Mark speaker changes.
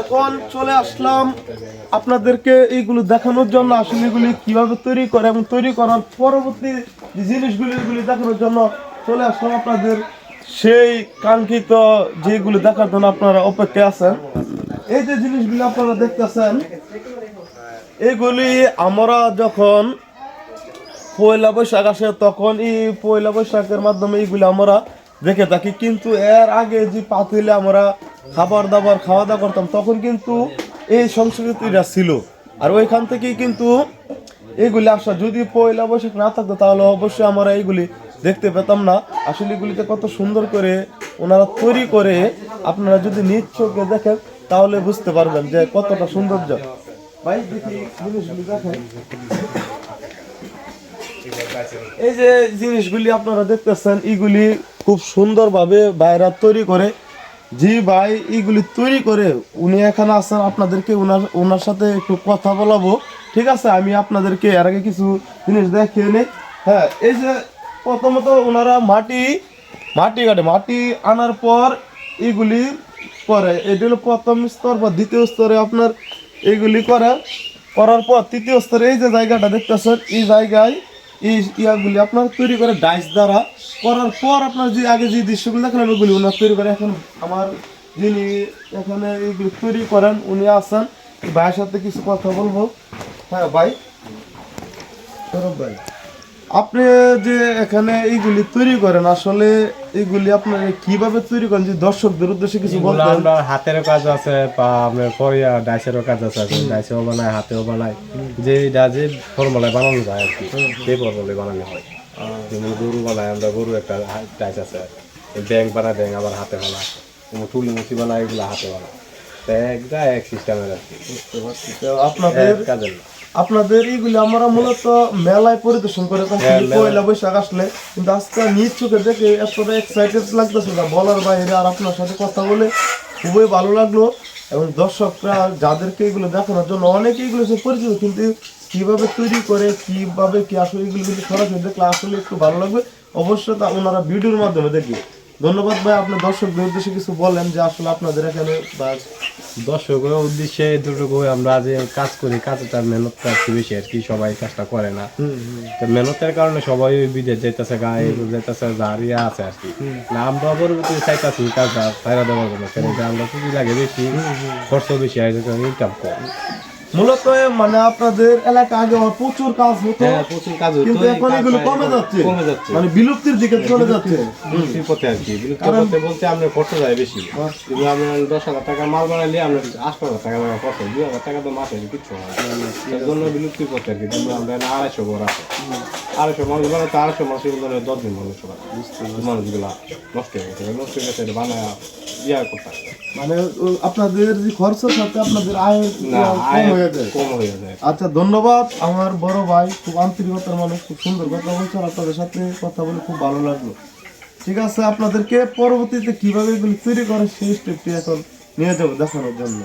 Speaker 1: এখন চলে আসলাম আপনাদেরকে এইগুলো দেখানোর জন্য, আসলে এগুলি কীভাবে তৈরি করে এবং তৈরি করার পরবর্তী জিনিসগুলি, এগুলি দেখানোর জন্য চলে আসলাম আপনাদের। সেই কাঙ্ক্ষিত যেগুলি দেখার জন্য আপনারা অপেক্ষায় আছেন, এই যে জিনিসগুলি আপনারা দেখতেছেন, এগুলি আমরা যখন পয়লা বৈশাখ আসে, তখন এই পয়লা বৈশাখের মাধ্যমে এইগুলি আমরা দেখে থাকি। কিন্তু এর আগে যে পাতিলে আমরা খাবার দাবার খাওয়া দাওয়া করতাম, তখন কিন্তু এই সংস্কৃতিটা ছিল। আর ওইখান থেকেই কিন্তু এইগুলি আসা। যদি পয়লা বৈশাখ না থাকতো, তাহলে অবশ্যই আমরা এইগুলি দেখতে পেতাম না। আসলে এগুলিতে কত সুন্দর করে ওনারা তৈরি করে, আপনারা যদি চোখে দেখেন, তাহলে বুঝতে পারবেন যে কতটা সৌন্দর্য। এই যে জিনিসগুলি আপনারা দেখতেছেন, এগুলি খুব সুন্দরভাবে বাইরা তৈরি করে। জি ভাই এইগুলি তৈরি করে উনি এখানে আছেন, আপনাদেরকে ওনার ওনার সাথে একটু কথা বলাবো। ঠিক আছে, আমি আপনাদেরকে এর আগে কিছু জিনিস দেখিয়ে নিই। হ্যাঁ এই যে প্রথমত ওনারা মাটি মাটি কাটে। মাটি আনার পর এগুলি করে। এটা হলো প্রথম স্তর বা দ্বিতীয় স্তরে আপনার এগুলি করে। করার পর তৃতীয় স্তরে এই যে জায়গাটা দেখতেছেন, এই জায়গায় এই ইয়াগুলি আপনার তৈরি করে ডাইস দ্বারা করার পর আপনার যে আগে যে দৃশ্যগুলো দেখেন ওগুলি ওনার তৈরি করে এখন আমার যিনি এখানে এইগুলি তৈরি করেন, উনি আসেন ভাইয়ের সাথে কিছু কথা বলব। হ্যাঁ ভাই। ভাই। আপনি যে এখানে এইগুলি তৈরি করেন আসলে এইগুলি আপনার কীভাবে তৈরি করেন? যে দর্শকদের উদ্দেশ্যে কিছু
Speaker 2: এগুলো আমরা হাতের কাজ আছে বা আমরা পরিয়া ডাইসেরও কাজ আছে ডাইসেও বানায় হাতেও বানায় যে যা যে ফর্মুলায় বানানো যায় আর কি সেই ফর্মুলায় বানানো হয়। যেমন গরু বানায় আমরা গরু একটা ডাইস আছে। ব্যাংক বানায় ব্যাংক আবার হাতে বানায়। তুলি মুচি বানায় এগুলো হাতে বানায়। একটা এক সিস্টেমের
Speaker 1: তো আপনাদের
Speaker 2: কাজের না।
Speaker 1: আপনাদের এইগুলি আমরা মূলত মেলায় পরিদর্শন করে থাকি পয়লা বৈশাখ আসলে কিন্তু আজকে নিজ চোখে দেখে এতটা এক্সাইটেড লাগতেছে না বলার বাইরে আর আপনার সাথে কথা বলে খুবই ভালো লাগল এবং দর্শকরা যাদেরকে এগুলো দেখানোর জন্য অনেকে এগুলো সে পরিচিত কিন্তু কীভাবে তৈরি করে কীভাবে কি আসলে এগুলো কিন্তু সরাসরি দেখলে আসলে একটু ভালো লাগবে অবশ্যই তা ওনারা ভিডিওর মাধ্যমে দেখবে ধন্যবাদ ভাই আপনি দর্শকদের উদ্দেশ্যে কিছু বলেন যে আসলে আপনাদের এখানে বা
Speaker 2: দর্শকের উদ্দেশ্যে দুটুকু আমরা যে কাজ করি কাজটা মেহনতটা একটু বেশি আর কি সবাই কাজটা করে না। তো মেহনতের কারণে সবাই ওই বিদেশ যেতেছে গায়ে যেতেছে দাঁড়িয়ে আছে আর কি। না আমরা পরবর্তী চাইতেছি কাজটা ফায়দা দেওয়ার জন্য কেন আমরা পুঁজি লাগে বেশি খরচ বেশি হয় ইনকাম কম।
Speaker 1: মূলত মানে আপনাদের এলাকা আগে প্রচুর কাজ হতো।
Speaker 2: হ্যাঁ প্রচুর কাজ হতো।
Speaker 1: কিন্তু এখন এগুলো কমে যাচ্ছে।
Speaker 2: কমে যাচ্ছে।
Speaker 1: মানে বিলুপ্তির দিকে চলে যাচ্ছে।
Speaker 2: বিলুপ্তির পথে আর কি। বিলুপ্তির পথে বলতে আমরা খরচ যায় বেশি। কিন্তু আমরা দশ হাজার টাকা মাল বানাইলে আমরা আট হাজার টাকা আমার খরচ হয়। দুই হাজার টাকা তো মাসে কিচ্ছু হয়। তার জন্য বিলুপ্তির পথে আর কি। আমরা আড়াইশো ঘর আছে। আড়াইশো মানুষ বানাতে আড়াইশো মানুষ কিন্তু দশ দিন মানুষ মানুষগুলা নষ্ট হয়ে গেছে। নষ্ট হয়ে গেছে বানায় ইয়া করতে হয়।
Speaker 1: মানে আপনাদের যে খরচের সাথে আপনাদের আয় কম হয়ে যায়।
Speaker 2: কম হয়ে যায়।
Speaker 1: আচ্ছা ধন্যবাদ। আমার বড় ভাই খুব আন্তরিকতার মানুষ খুব সুন্দর কথা বলছে আর আপনাদের সাথে কথা বলে খুব ভালো লাগল। ঠিক আছে আপনাদেরকে পরবর্তীতে কীভাবে এগুলি তৈরি করে সেই স্টেপটি এখন নিয়ে যাব দেখানোর জন্য।